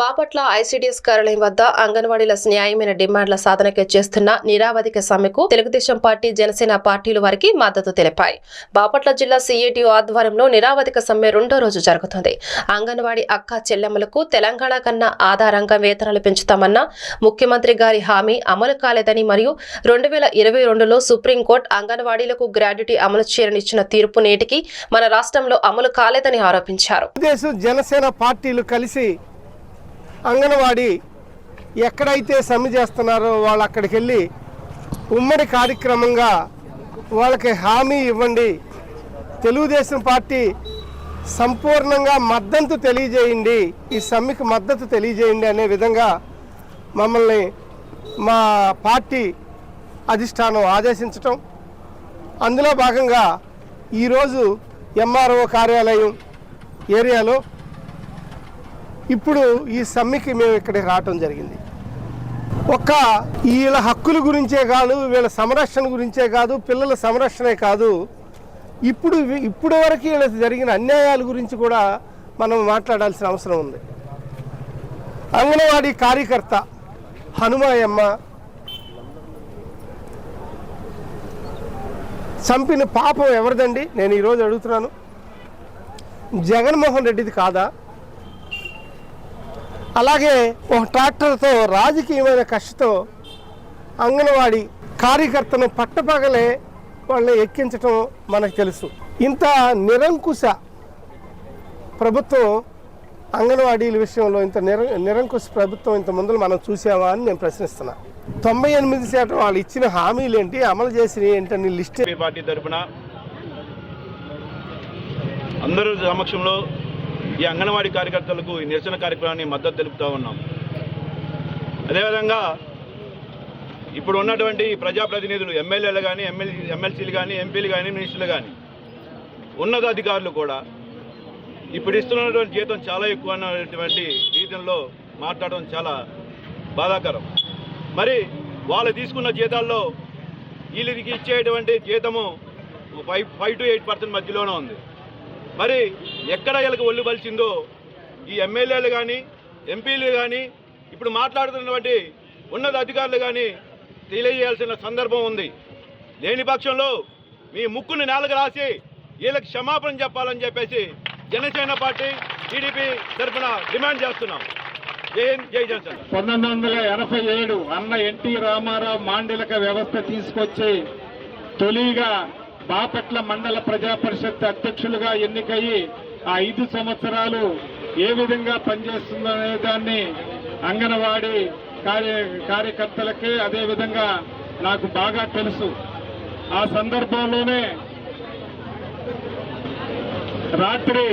Bapatla ICDS కార్యాలయం వద్ద అంగన్వాడీల న్యాయమైన డిమాండ్ల సాధనకు చేస్తున్న నిరావధిక సమ్మెకు తెలుగుదేశం పార్టీ జనసేన పార్టీలు వారికి మద్దతు తెలిపాయి. బాపట్ల జిల్లా సీఏటీ ఆధ్వర్యంలో నిరావధిక సమ్మె రెండో రోజు జరుగుతుంది. అంగన్వాడీ అక్క చెల్లెమ్మలకు తెలంగాణ కన్నా ఆధారంగా వేతనాలు పెంచుతామన్న ముఖ్యమంత్రి గారి హామీ అమలు కాలేదని మరియు రెండు వేల ఇరవై రెండులో సుప్రీంకోర్టు అంగన్వాడీలకు గ్రాడ్యుటీ అమలు చేయనిచ్చిన తీర్పు నేటికి మన రాష్ట్రంలో అమలు కాలేదని ఆరోపించారు. జనసేన పార్టీలు కలిసి అంగన్వాడీ ఎక్కడైతే సమ్మె చేస్తున్నారో వాళ్ళు అక్కడికి వెళ్ళి ఉమ్మడి కార్యక్రమంగా వాళ్ళకి హామీ ఇవ్వండి. తెలుగుదేశం పార్టీ సంపూర్ణంగా మద్దతు తెలియజేయండి. ఈ సమ్మెకు మద్దతు తెలియజేయండి అనే విధంగా మమ్మల్ని మా పార్టీ అధిష్టానం ఆదేశించటం. అందులో భాగంగా ఈరోజు ఎంఆర్ఓ కార్యాలయం ఏరియాలో ఇప్పుడు ఈ సమ్మెకి మేము ఇక్కడికి రావటం జరిగింది. ఒక్క వీళ్ళ హక్కుల గురించే కాదు వీళ్ళ సంరక్షణ గురించే కాదు పిల్లల సంరక్షణే కాదు. ఇప్పుడు ఇప్పుడు వరకు వీళ్ళకి జరిగిన అన్యాయాల గురించి కూడా మనం మాట్లాడాల్సిన అవసరం ఉంది. అంగన్వాడీ కార్యకర్త హనుమాయమ్మ చంపిన పాపం ఎవరిదండి? నేను ఈరోజు అడుగుతున్నాను. జగన్మోహన్ రెడ్డిది కాదా? అలాగే ఒక ట్రాక్టర్తో రాజకీయమైన కష్టతో అంగన్వాడీ కార్యకర్తను పట్టపగలే వాళ్ళని ఎక్కించటం మనకు తెలుసు. ఇంత నిరంకుశ ప్రభుత్వం అంగన్వాడీల విషయంలో ఇంత నిర నిరంకుశ ప్రభుత్వం ఇంత ముందు మనం చూసామా అని నేను ప్రశ్నిస్తున్నా. తొంభై ఎనిమిది శాతం వాళ్ళు ఇచ్చిన హామీలు ఏంటి అమలు చేసిన ఏంటని లిస్ట్ పార్టీ తరఫున అందరూ సమక్షంలో ఈ అంగన్వాడీ కార్యకర్తలకు ఈ నిరసన కార్యక్రమాన్ని మద్దతు తెలుపుతూ ఉన్నాం. అదేవిధంగా ఇప్పుడు ఉన్నటువంటి ప్రజాప్రతినిధులు ఎమ్మెల్యేలు కానీ ఎమ్మెల్యే ఎమ్మెల్సీలు కానీ ఎంపీలు కానీ మినిస్టర్లు కానీ ఉన్నతాధికారులు కూడా ఇప్పుడు ఇస్తున్నటువంటి జీతం చాలా ఎక్కువ అన్నటువంటి రీతిలో మాట్లాడడం చాలా బాధాకరం. మరి వాళ్ళు తీసుకున్న జీతాల్లో వీళ్ళకి ఇచ్చేటువంటి జీతము five five to eight percent మధ్యలోనే ఉంది. మరి ఎక్కడ వీళ్ళకి ఒళ్ళు బలిచిందో ఈ ఎమ్మెల్యేలు కానీ ఎంపీలు కానీ ఇప్పుడు మాట్లాడుతున్నటువంటి ఉన్నత అధికారులు కానీ తెలియజేయాల్సిన సందర్భం ఉంది. లేని పక్షంలో మీ ముక్కుని నేలకు రాసి వీళ్ళకి క్షమాపణ చెప్పాలని చెప్పేసి జనసేన పార్టీ టీడీపీ తరఫున డిమాండ్ చేస్తున్నాం. పంతొమ్మిది వందల ఎనభై ఏడు అన్న ఎన్టీ రామారావు మాండలిక వ్యవస్థ తీసుకొచ్చి తొలిగా బాపట్ల మండల ప్రజా పరిషత్ అధ్యక్షులుగా ఎన్నికయ్యి ఆ ఐదు సంవత్సరాలు ఏ విధంగా పనిచేస్తుందనే దాన్ని అంగన్వాడీ కార్య కార్యకర్తలకే అదే విధంగా నాకు బాగా తెలుసు. ఆ సందర్భంలోనే రాత్రి